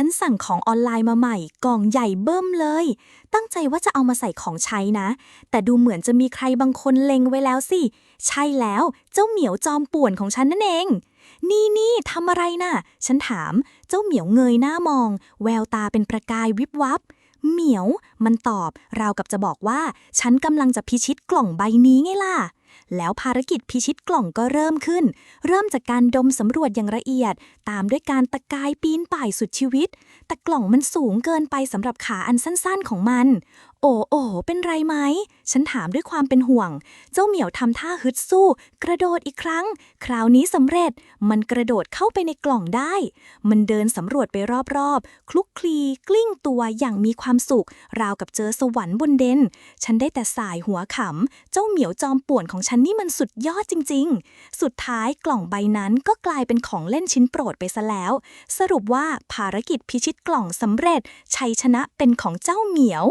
ฉันสั่งของออนไลน์มาใหม่ กล่องใหญ่เบิ้มเลย ตั้งใจว่าจะเอามาใส่ของใช้นะ แต่ดูเหมือนจะมีใครบางคนเล็งไว้แล้วสิ ใช่แล้ว เจ้าเหมียวจอมป่วนของฉันนั่นเอง นี่นี่ทำอะไรน่ะ ฉันถาม เจ้าเหมียวเงยหน้ามอง แววตาเป็นประกายวิบวับ เหมียว มันตอบ ราวกับจะบอกว่า ฉันกำลังจะพิชิตกล่องใบนี้ไงล่ะ แล้วภารกิจพิชิตกล่องก็เริ่มขึ้น เริ่มจากการดมสำรวจอย่างละเอียด ตามด้วยการตะกายปีนป่ายสุดชีวิต แต่กล่องมันสูงเกินไปสำหรับขาอันสั้นๆของมัน โอ้โอ้เป็นไรไหม ฉันถามด้วยความเป็นห่วง เจ้าเหมียวทำท่าฮึดสู้ กระโดดอีกครั้ง คราวนี้สำเร็จ มันกระโดดเข้าไปในกล่องได้ มันเดินสำรวจไปรอบๆ คลุกคลี กลิ้งตัวอย่างมีความสุข ราวกับเจอสวรรค์บนเดนฉันได้แต่สายหัวขำ เจ้าเหมียวจอมป่วนของฉันนี่มันสุดยอดจริง ๆ สุดท้ายกล่องใบนั้นก็กลายเป็นของเล่นชิ้นโปรดไปซะแล้ว สรุปว่าภารกิจพิชิตกล่องสำเร็จ ชัยชนะเป็นของเจ้าเหมียว